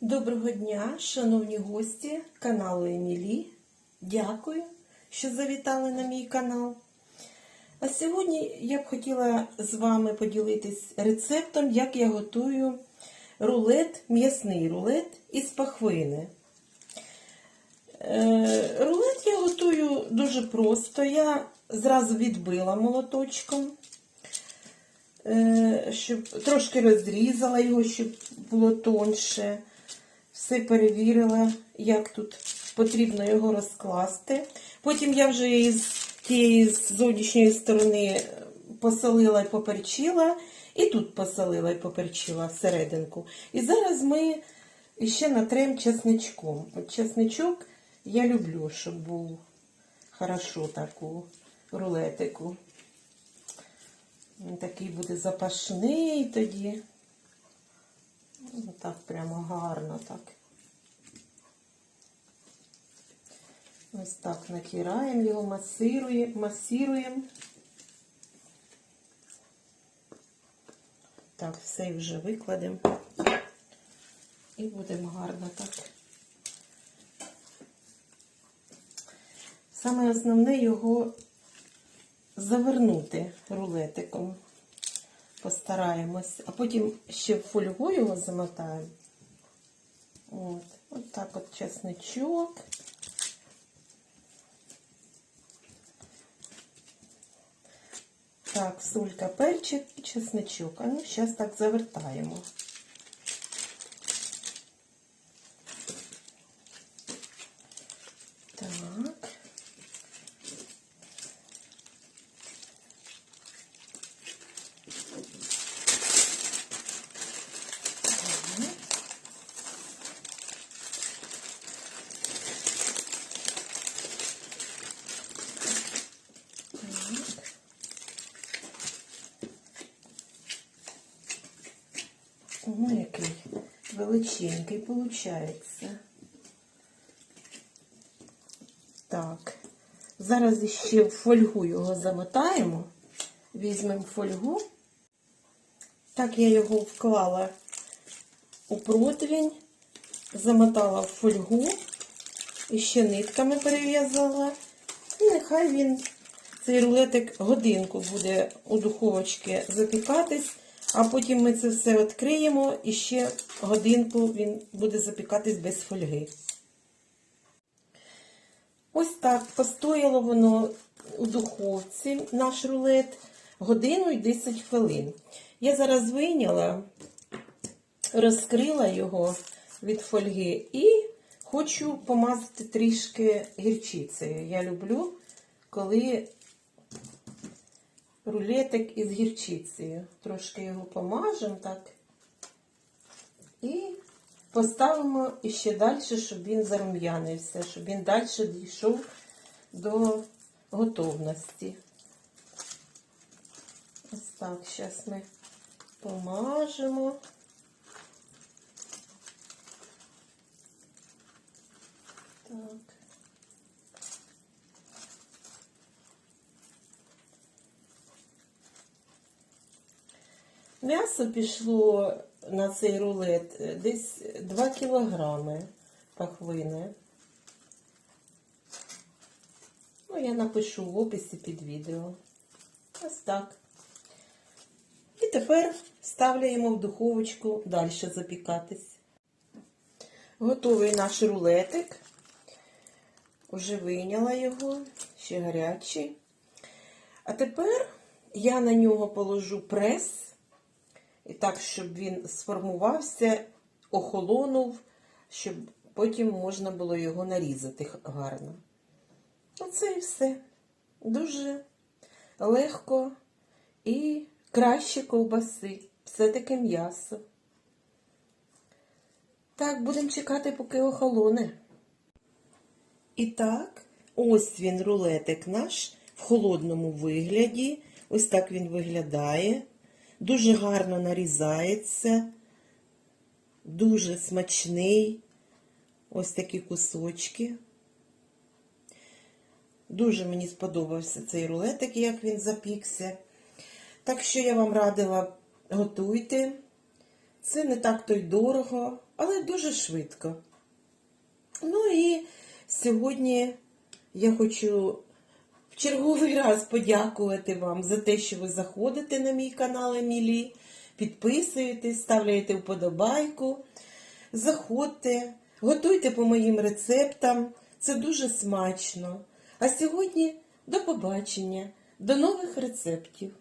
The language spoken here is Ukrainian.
Доброго дня, шановні гості каналу Емілі. Дякую, що завітали на мій канал. А сьогодні я б хотіла з вами поділитись рецептом, як я готую рулет, м'ясний рулет із пахвини. Е, Рулет я готую дуже просто. Я зразу відбила молоточком, е, щоб трошки розрізала його, щоб було тонше. Все перевірила, як тут потрібно його розкласти. Потім я вже із тієї зовнішньої сторони посолила і поперчила, і тут посолила і поперчила всерединку. І зараз ми ще натрем чесничком. От чесничок я люблю, щоб був хорошо так у рулетику. Він такий буде запашний тоді. Ну, Так прямо гарно так. Ось так натираємо його, масируємо, масируємо. Так, все вже викладемо. І будемо гарно так. Саме основне його завернути рулетиком. Постараємось, а потім ще в його замотаємо. От, от так от чесничок. Так, сулька, перчик і чесничок. А ну, зараз так завертаємо. Так. Ну, який величенький виходить. Так. Зараз ще в фольгу його замотаємо. Візьмемо фольгу. Так, я його вклала у противень, замотала в фольгу, і ще нитками перев'язала. І нехай він, цей рулетик, годинку буде у духовочці запікатись. А потім ми це все відкриємо і ще годинку він буде запікатись без фольги. Ось так постояло воно у духовці, наш рулет, годину і 10 хвилин. Я зараз вийняла, розкрила його від фольги і хочу помазати трішки гірчицею. Я люблю, коли рулетик із гірчицею. Трошки його помажемо так. І поставимо іще далі, щоб він зарум'янився, щоб він далі дійшов до готовності. Ось так, зараз ми помажемо. М'ясо пішло на цей рулет е, десь 2 кілограми пахвини. Ну, я напишу в описі під відео. Ось так. І тепер ставляємо в духовочку далі запікатись. Готовий наш рулетик. Уже вийняла його, ще гарячий. А тепер я на нього положу прес. І так, щоб він сформувався, охолонув, щоб потім можна було його нарізати гарно. Оце і все. Дуже легко і краще ковбаси. Все-таки м'ясо. Так, будемо чекати, поки охолоне. І так, ось він рулетик наш в холодному вигляді. Ось так він виглядає. Дуже гарно нарізається, дуже смачний. Ось такі кусочки. Дуже мені сподобався цей рулетик, як він запікся. Так що я вам радила готуйте Це не так то й дорого, але дуже швидко. Ну і сьогодні я хочу черговий раз подякувати вам за те, що ви заходите на мій канал Емілі, підписуєтесь, ставляєте вподобайку. Заходьте, готуйте по моїм рецептам. Це дуже смачно. А сьогодні до побачення, до нових рецептів.